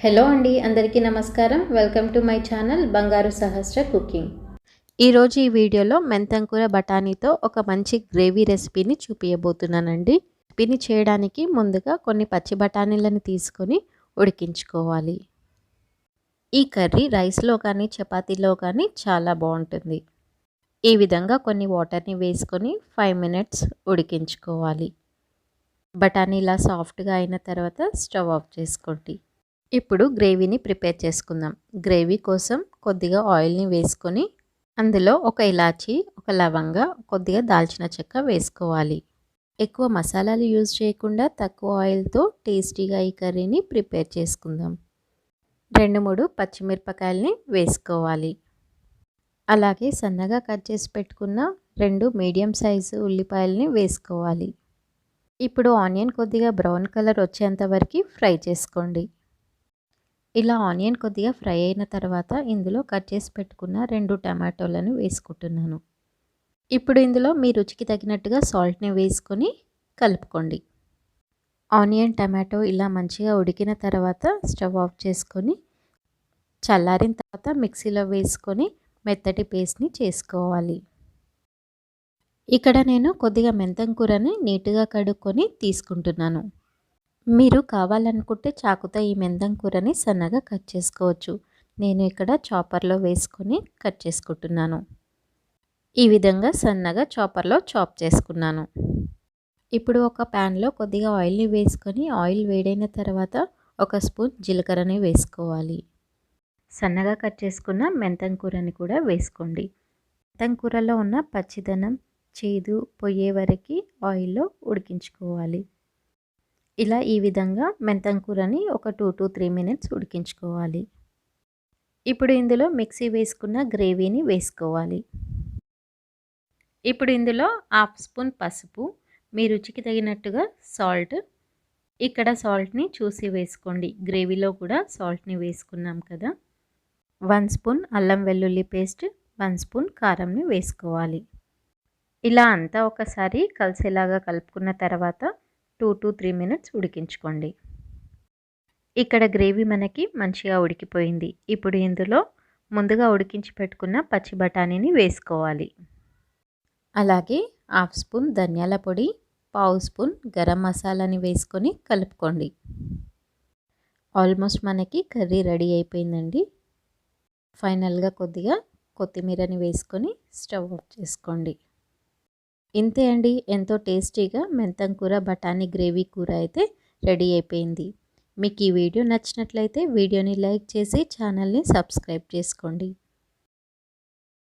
Hello అండి అందరికీ నమస్కారం. వెల్కమ్ టు మై ఛానల్ బంగారు సహస్ర కుకింగ్ ఈరోజు ఈ వీడియోలో మెంతంకూర బఠానీతో ఒక మంచి గ్రేవీ రెసిపీని చూపించబోతున్నానండి రెసిపీని చేయడానికి ముందుగా కొన్ని పచ్చి బఠానీలను తీసుకొని ఉడికించుకోవాలి. ఈ కర్రీ రైస్లో కానీ చపాతీలో కానీ చాలా బాగుంటుంది. ఈ విధంగా కొన్ని వాటర్ని వేసుకొని ఫైవ్ మినిట్స్ ఉడికించుకోవాలి. బఠానీ ఇలా సాఫ్ట్గా అయిన తర్వాత స్టవ్ ఆఫ్ చేసుకోండి. ఇప్పుడు గ్రేవీని ప్రిపేర్ చేసుకుందాం. గ్రేవీ కోసం కొద్దిగా ఆయిల్ని వేసుకొని అందులో ఒక ఇలాచి ఒక లవంగ కొద్దిగా దాల్చిన చెక్క వేసుకోవాలి. ఎక్కువ మసాలాలు యూజ్ చేయకుండా తక్కువ ఆయిల్తో టేస్టీగా ఈ కర్రీని ప్రిపేర్ చేసుకుందాం. రెండు మూడు పచ్చిమిరపకాయలని వేసుకోవాలి. అలాగే సన్నగా కట్ చేసి పెట్టుకున్న రెండు మీడియం సైజు ఉల్లిపాయలని వేసుకోవాలి. ఇప్పుడు ఆనియన్ కొద్దిగా బ్రౌన్ కలర్ వచ్చేంత వరకు ఫ్రై చేసుకోండి. ఇలా ఆనియన్ కొద్దిగా ఫ్రై అయిన తర్వాత ఇందులో కట్ చేసి పెట్టుకున్న రెండు టమాటోలను వేసుకుంటున్నాను. ఇప్పుడు ఇందులో మీ రుచికి తగినట్టుగా సాల్ట్ని వేసుకొని కలుపుకోండి. ఆనియన్ టమాటో ఇలా మంచిగా ఉడికిన తర్వాత స్టవ్ ఆఫ్ చేసుకొని చల్లారిన తర్వాత మిక్సీలో వేసుకొని మెత్తటి పేస్ట్ని చేసుకోవాలి. ఇక్కడ నేను కొద్దిగా మెంతం కూరని నీట్గా కడుక్కొని తీసుకుంటున్నాను. మీరు కావాలనుకుంటే చాకుతో ఈ మెంతం కూరని సన్నగా కట్ చేసుకోవచ్చు. నేను ఇక్కడ చాపర్లో వేసుకొని కట్ చేసుకుంటున్నాను. ఈ విధంగా సన్నగా చాపర్లో చాప్ చేసుకున్నాను. ఇప్పుడు ఒక ప్యాన్లో కొద్దిగా ఆయిల్ని వేసుకొని ఆయిల్ వేడైన తర్వాత ఒక స్పూన్ జీలకర్రని వేసుకోవాలి. సన్నగా కట్ చేసుకున్న మెంతం కూరని కూడా వేసుకోండి. మెంతం కూరలో ఉన్న పచ్చిదనం చేదు పొయ్యే వరకు ఆయిల్లో ఉడికించుకోవాలి. ఇలా ఈ విధంగా మెంతం కూరని ఒక టూ టు త్రీ మినిట్స్ ఉడికించుకోవాలి. ఇప్పుడు ఇందులో మిక్సీ వేసుకున్న గ్రేవీని వేసుకోవాలి. ఇప్పుడు ఇందులో హాఫ్ స్పూన్ పసుపు మీ రుచికి తగినట్టుగా సాల్ట్. ఇక్కడ సాల్ట్ని చూసి వేసుకోండి. గ్రేవీలో కూడా సాల్ట్ని వేసుకున్నాం కదా. వన్ స్పూన్ అల్లం వెల్లుల్లి పేస్ట్ వన్ స్పూన్ కారంని వేసుకోవాలి. ఇలా అంతా ఒకసారి కలిసేలాగా కలుపుకున్న తర్వాత టూ టు త్రీ మినిట్స్ ఉడికించుకోండి. ఇక్కడ గ్రేవీ మనకి మంచిగా ఉడికిపోయింది. ఇప్పుడు ఇందులో ముందుగా ఉడికించి పెట్టుకున్న పచ్చి బఠానీని వేసుకోవాలి. అలాగే హాఫ్ స్పూన్ ధనియాల పొడి పావు స్పూన్ గరం మసాలాని వేసుకొని కలుపుకోండి. ఆల్మోస్ట్ మనకి కర్రీ రెడీ అయిపోయిందండి. ఫైనల్గా కొద్దిగా కొత్తిమీరని వేసుకొని స్టవ్ ఆఫ్ చేసుకోండి. ఇంతే అండి. ఎంతో టేస్టీగా మెంతం కూర బఠానీ గ్రేవీ కూర అయితే రెడీ అయిపోయింది. మీకు ఈ వీడియో నచ్చినట్లయితే వీడియోని లైక్ చేసి ఛానల్ని సబ్స్క్రైబ్ చేసుకోండి.